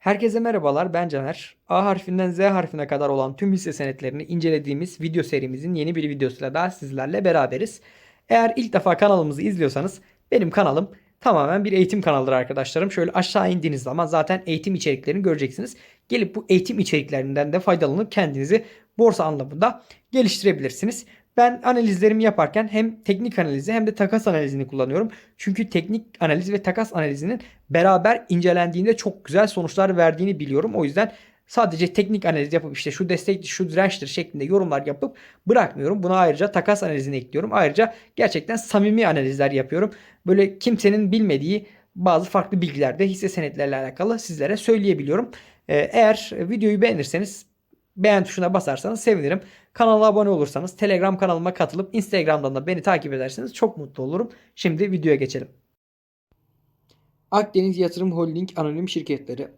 Herkese merhabalar ben Caner. A harfinden Z harfine kadar olan tüm hisse senetlerini incelediğimiz video serimizin yeni bir videosuyla daha sizlerle beraberiz. Eğer ilk defa kanalımızı izliyorsanız benim kanalım tamamen bir eğitim kanalıdır arkadaşlarım. Şöyle aşağı indiğiniz zaman zaten eğitim içeriklerini göreceksiniz. Gelip bu eğitim içeriklerinden de faydalanıp kendinizi borsa anlamında geliştirebilirsiniz. Ben analizlerimi yaparken hem teknik analizi hem de takas analizini kullanıyorum. Çünkü teknik analiz ve takas analizinin beraber incelendiğinde çok güzel sonuçlar verdiğini biliyorum. O yüzden sadece teknik analiz yapıp işte şu destek şu dirençtir şeklinde yorumlar yapıp bırakmıyorum. Buna ayrıca takas analizini ekliyorum. Ayrıca gerçekten samimi analizler yapıyorum. Böyle kimsenin bilmediği bazı farklı bilgiler de hisse senetleriyle alakalı sizlere söyleyebiliyorum. Ee, Eğer videoyu beğenirseniz beğen tuşuna basarsanız sevinirim. Kanala abone olursanız, Telegram kanalıma katılıp Instagram'dan da beni takip ederseniz çok mutlu olurum. Şimdi videoya geçelim. Akdeniz Yatırım Holding Anonim Şirketleri.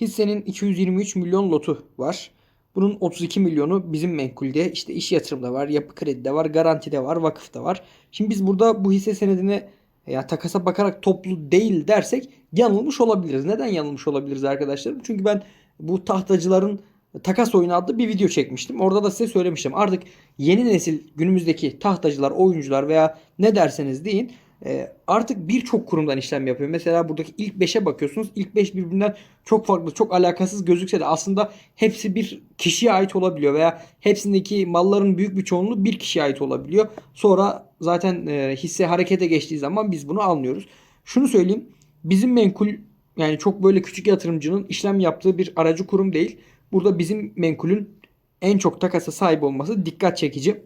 Hissenin 223 milyon lotu var. Bunun 32 milyonu bizim menkulde. İşte iş yatırımda var, yapı kredide var, garantide var, vakıfta var. Şimdi biz burada bu hisse senedine ya takasa bakarak toplu değil dersek yanılmış olabiliriz. Neden yanılmış olabiliriz arkadaşlarım? Çünkü ben bu tahtacıların takas oyunu adlı bir video çekmiştim. Orada da size söylemiştim. Artık yeni nesil günümüzdeki tahtacılar, oyuncular veya ne derseniz deyin e, artık birçok kurumdan işlem yapıyor. Mesela buradaki ilk 5'e bakıyorsunuz. İlk 5 birbirinden çok farklı, çok alakasız gözükse de aslında hepsi bir kişiye ait olabiliyor veya hepsindeki malların büyük bir çoğunluğu bir kişiye ait olabiliyor. Sonra zaten e, hisse harekete geçtiği zaman biz bunu anlıyoruz. Şunu söyleyeyim. Bizim menkul yani çok böyle küçük yatırımcının işlem yaptığı bir aracı kurum değil. Burada bizim menkulün en çok takasa sahip olması dikkat çekici.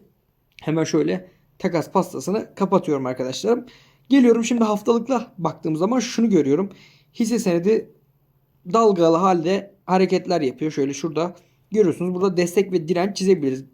Hemen şöyle takas pastasını kapatıyorum arkadaşlarım. Geliyorum şimdi haftalıkla baktığım zaman şunu görüyorum. Hisse senedi dalgalı halde hareketler yapıyor. Şöyle şurada görüyorsunuz. Burada destek ve direnç çizebiliriz.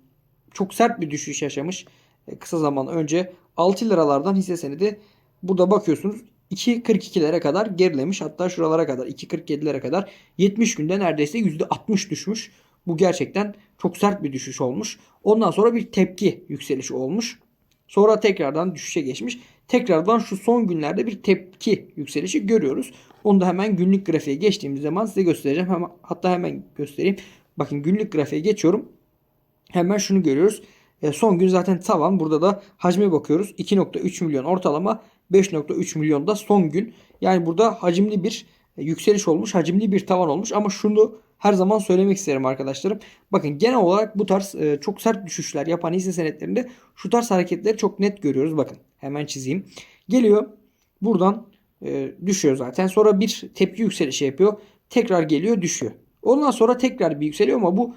Çok sert bir düşüş yaşamış. E, Kısa zaman önce 6 liralardan hisse senedi burada bakıyorsunuz 2.42'lere kadar gerilemiş. Hatta şuralara kadar 2.47'lere kadar 70 günde neredeyse %60 düşmüş. Bu gerçekten çok sert bir düşüş olmuş. Ondan sonra bir tepki yükselişi olmuş. Sonra tekrardan düşüşe geçmiş. Tekrardan şu son günlerde bir tepki yükselişi görüyoruz. Onu da hemen günlük grafiğe geçtiğimiz zaman size göstereceğim. Hatta hemen göstereyim. Bakın günlük grafiğe geçiyorum. Hemen şunu görüyoruz. E, son gün zaten tavan. Burada da hacme bakıyoruz. 2.3 milyon ortalama. 5.3 milyon da son gün. Yani burada hacimli bir e, yükseliş olmuş. Hacimli bir tavan olmuş. Ama şunu her zaman söylemek isterim arkadaşlarım. Bakın genel olarak bu tarz e, çok sert düşüşler yapan hisse senetlerinde şu tarz hareketleri çok net görüyoruz. Bakın hemen çizeyim. Geliyor buradan e, düşüyor zaten. Sonra bir tepki yükselişi yapıyor. Tekrar geliyor düşüyor. Ondan sonra tekrar bir yükseliyor ama bu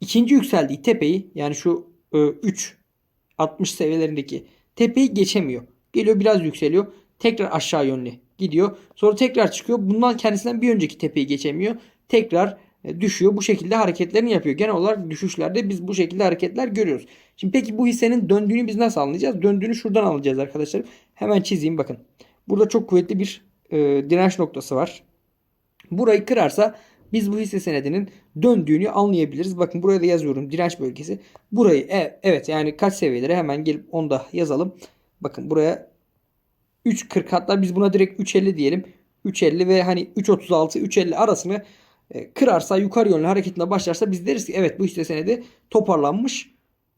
ikinci yükseldiği tepeyi yani şu e, 3 60 seviyelerindeki tepeyi geçemiyor. Geliyor biraz yükseliyor. Tekrar aşağı yönlü gidiyor. Sonra tekrar çıkıyor. Bundan kendisinden bir önceki tepeyi geçemiyor. Tekrar e, düşüyor. Bu şekilde hareketlerini yapıyor. Genel olarak düşüşlerde biz bu şekilde hareketler görüyoruz. Şimdi peki bu hissenin döndüğünü biz nasıl anlayacağız? Döndüğünü şuradan alacağız arkadaşlar. Hemen çizeyim bakın. Burada çok kuvvetli bir e, direnç noktası var. Burayı kırarsa biz bu hisse senedinin döndüğünü anlayabiliriz. Bakın buraya da yazıyorum direnç bölgesi. Burayı e, evet yani kaç seviyelere hemen gelip onu da yazalım. Bakın buraya 3.40 hatta biz buna direkt 3.50 diyelim. 3.50 ve hani 3.36 3.50 arasını e, kırarsa yukarı yönlü hareketine başlarsa biz deriz ki evet bu hisse senedi toparlanmış,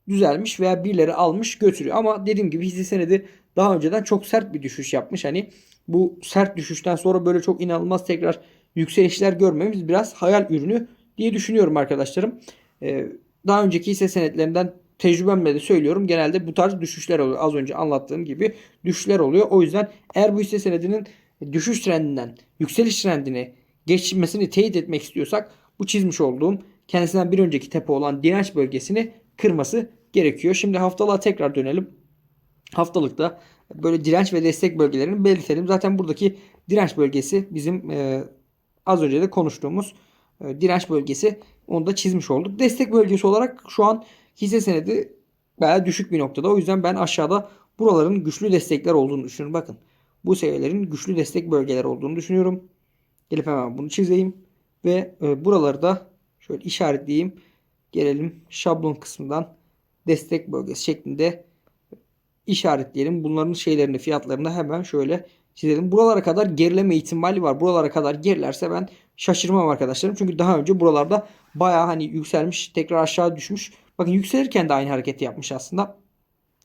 düzelmiş veya birileri almış götürüyor. Ama dediğim gibi hisse senedi daha önceden çok sert bir düşüş yapmış. Hani bu sert düşüşten sonra böyle çok inanılmaz tekrar yükselişler görmemiz biraz hayal ürünü diye düşünüyorum arkadaşlarım. Ee, daha önceki hisse senetlerinden tecrübemle de söylüyorum. Genelde bu tarz düşüşler oluyor. Az önce anlattığım gibi düşüşler oluyor. O yüzden eğer bu hisse senedinin düşüş trendinden yükseliş trendine geçmesini teyit etmek istiyorsak bu çizmiş olduğum kendisinden bir önceki tepe olan direnç bölgesini kırması gerekiyor. Şimdi haftalığa tekrar dönelim. Haftalıkta böyle direnç ve destek bölgelerini belirtelim. Zaten buradaki direnç bölgesi bizim e, az önce de konuştuğumuz e, direnç bölgesi. Onu da çizmiş olduk. Destek bölgesi olarak şu an hisse senedi bayağı düşük bir noktada. O yüzden ben aşağıda buraların güçlü destekler olduğunu düşünüyorum. Bakın bu seviyelerin güçlü destek bölgeler olduğunu düşünüyorum. Gelip hemen bunu çizeyim. Ve e, buraları da şöyle işaretleyeyim. Gelelim şablon kısmından destek bölgesi şeklinde işaretleyelim. Bunların şeylerini fiyatlarını hemen şöyle çizelim. Buralara kadar gerileme ihtimali var. Buralara kadar gerilerse ben şaşırmam arkadaşlarım. Çünkü daha önce buralarda bayağı hani yükselmiş tekrar aşağı düşmüş. Bakın yükselirken de aynı hareketi yapmış aslında.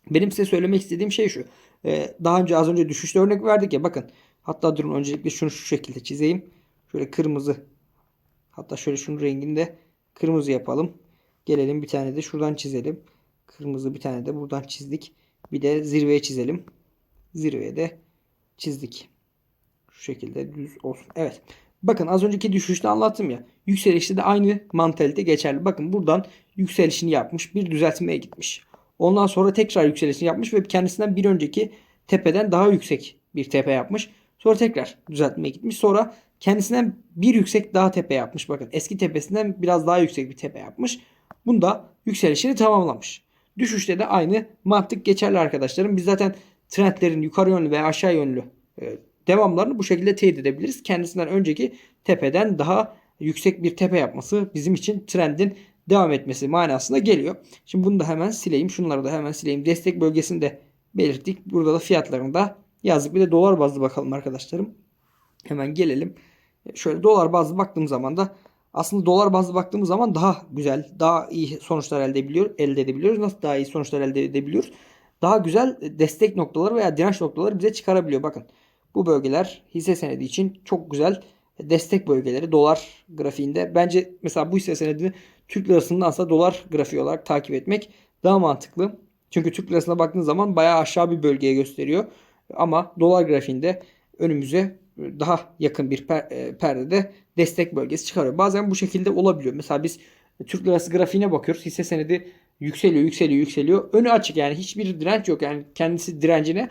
Benim size söylemek istediğim şey şu. Ee, daha önce az önce düşüşte örnek verdik ya bakın. Hatta durun öncelikle şunu şu şekilde çizeyim. Şöyle kırmızı. Hatta şöyle şunun rengini de kırmızı yapalım. Gelelim bir tane de şuradan çizelim. Kırmızı bir tane de buradan çizdik. Bir de zirveye çizelim. Zirveye de çizdik. Şu şekilde düz olsun. Evet. Bakın az önceki düşüşte anlattım ya. Yükselişte de aynı mantalite geçerli. Bakın buradan yükselişini yapmış. Bir düzeltmeye gitmiş. Ondan sonra tekrar yükselişini yapmış ve kendisinden bir önceki tepeden daha yüksek bir tepe yapmış. Sonra tekrar düzeltmeye gitmiş. Sonra kendisinden bir yüksek daha tepe yapmış. Bakın eski tepesinden biraz daha yüksek bir tepe yapmış. Bunda yükselişini tamamlamış. Düşüşte de aynı mantık geçerli arkadaşlarım. Biz zaten trendlerin yukarı yönlü veya aşağı yönlü e, devamlarını bu şekilde teyit edebiliriz. Kendisinden önceki tepeden daha yüksek bir tepe yapması bizim için trendin devam etmesi manasına geliyor. Şimdi bunu da hemen sileyim. Şunları da hemen sileyim. Destek bölgesini de belirttik. Burada da fiyatlarını da yazdık. Bir de dolar bazlı bakalım arkadaşlarım. Hemen gelelim. Şöyle dolar bazlı baktığım zaman da aslında dolar bazlı baktığımız zaman daha güzel, daha iyi sonuçlar elde edebiliyor, elde edebiliyoruz. Nasıl daha iyi sonuçlar elde edebiliyoruz? Daha güzel destek noktaları veya direnç noktaları bize çıkarabiliyor. Bakın bu bölgeler hisse senedi için çok güzel destek bölgeleri dolar grafiğinde. Bence mesela bu hisse senedini Türk lirasındansa dolar grafiği olarak takip etmek daha mantıklı. Çünkü Türk lirasına baktığınız zaman bayağı aşağı bir bölgeye gösteriyor. Ama dolar grafiğinde önümüze daha yakın bir per, e, perdede destek bölgesi çıkarıyor. Bazen bu şekilde olabiliyor. Mesela biz Türk lirası grafiğine bakıyoruz. Hisse senedi yükseliyor, yükseliyor, yükseliyor. Önü açık yani hiçbir direnç yok. Yani kendisi direncine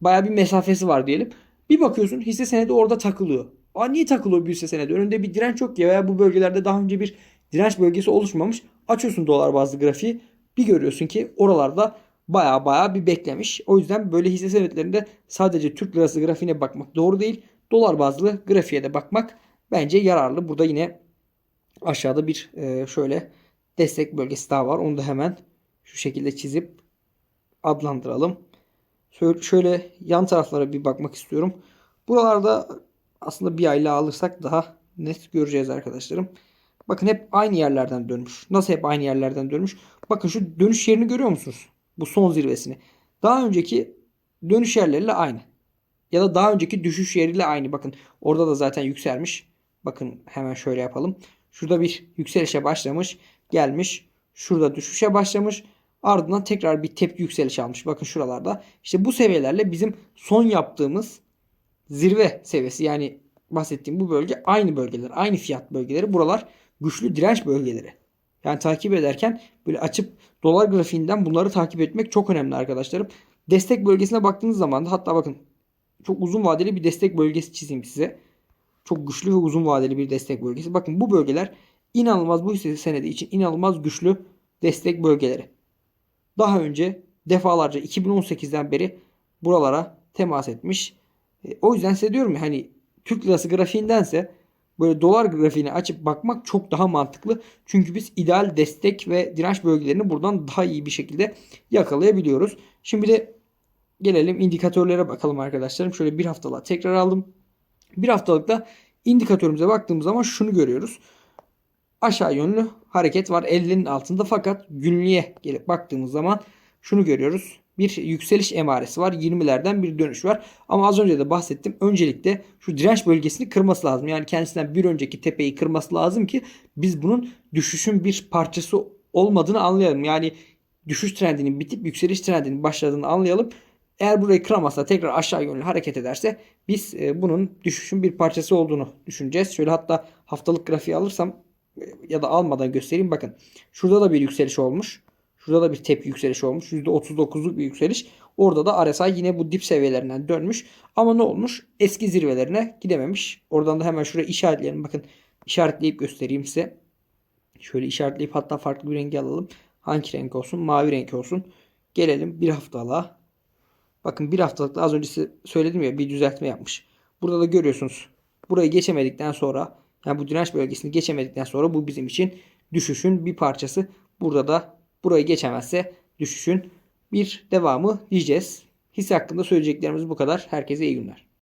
bayağı bir mesafesi var diyelim. Bir bakıyorsun hisse senedi orada takılıyor. Aa niye takılıyor bir hisse senedi? Önünde bir direnç yok ya veya bu bölgelerde daha önce bir direnç bölgesi oluşmamış. Açıyorsun dolar bazlı grafiği. Bir görüyorsun ki oralarda baya baya bir beklemiş. O yüzden böyle hisse senetlerinde sadece Türk lirası grafiğine bakmak doğru değil. Dolar bazlı grafiğe de bakmak bence yararlı. Burada yine aşağıda bir e, şöyle destek bölgesi daha var. Onu da hemen şu şekilde çizip adlandıralım. Şöyle yan taraflara bir bakmak istiyorum. Buralarda aslında bir ayla alırsak daha net göreceğiz arkadaşlarım. Bakın hep aynı yerlerden dönmüş. Nasıl hep aynı yerlerden dönmüş? Bakın şu dönüş yerini görüyor musunuz? Bu son zirvesini. Daha önceki dönüş yerleriyle aynı. Ya da daha önceki düşüş yeriyle aynı. Bakın orada da zaten yükselmiş. Bakın hemen şöyle yapalım. Şurada bir yükselişe başlamış. Gelmiş. Şurada düşüşe başlamış. Ardından tekrar bir tepki yükseliş almış. Bakın şuralarda. İşte bu seviyelerle bizim son yaptığımız zirve seviyesi yani bahsettiğim bu bölge aynı bölgeler. Aynı fiyat bölgeleri. Buralar güçlü direnç bölgeleri. Yani takip ederken böyle açıp dolar grafiğinden bunları takip etmek çok önemli arkadaşlarım. Destek bölgesine baktığınız zaman da hatta bakın çok uzun vadeli bir destek bölgesi çizeyim size. Çok güçlü ve uzun vadeli bir destek bölgesi. Bakın bu bölgeler inanılmaz bu senedi için inanılmaz güçlü destek bölgeleri. Daha önce defalarca 2018'den beri buralara temas etmiş. E, o yüzden size diyorum ya hani Türk lirası grafiğindense böyle dolar grafiğini açıp bakmak çok daha mantıklı. Çünkü biz ideal destek ve direnç bölgelerini buradan daha iyi bir şekilde yakalayabiliyoruz. Şimdi de gelelim indikatörlere bakalım arkadaşlarım. Şöyle bir haftalığa tekrar aldım. Bir haftalıkta indikatörümüze baktığımız zaman şunu görüyoruz. Aşağı yönlü hareket var 50'nin altında fakat günlüğe gelip baktığımız zaman şunu görüyoruz bir yükseliş emaresi var. 20'lerden bir dönüş var. Ama az önce de bahsettim. Öncelikle şu direnç bölgesini kırması lazım. Yani kendisinden bir önceki tepeyi kırması lazım ki biz bunun düşüşün bir parçası olmadığını anlayalım. Yani düşüş trendinin bitip yükseliş trendinin başladığını anlayalım. Eğer burayı kıramazsa tekrar aşağı yönlü hareket ederse biz e, bunun düşüşün bir parçası olduğunu düşüneceğiz. Şöyle hatta haftalık grafiği alırsam ya da almadan göstereyim. Bakın şurada da bir yükseliş olmuş. Şurada da bir tepki yükseliş olmuş. %39'luk bir yükseliş. Orada da RSI yine bu dip seviyelerinden dönmüş. Ama ne olmuş? Eski zirvelerine gidememiş. Oradan da hemen şuraya işaretleyelim. Bakın işaretleyip göstereyim size. Şöyle işaretleyip hatta farklı bir rengi alalım. Hangi renk olsun? Mavi renk olsun. Gelelim bir haftalığa. Bakın bir haftalıkta az önce size söyledim ya bir düzeltme yapmış. Burada da görüyorsunuz. Burayı geçemedikten sonra yani bu direnç bölgesini geçemedikten sonra bu bizim için düşüşün bir parçası. Burada da Burayı geçemezse düşüşün bir devamı diyeceğiz. Hisse hakkında söyleyeceklerimiz bu kadar. Herkese iyi günler.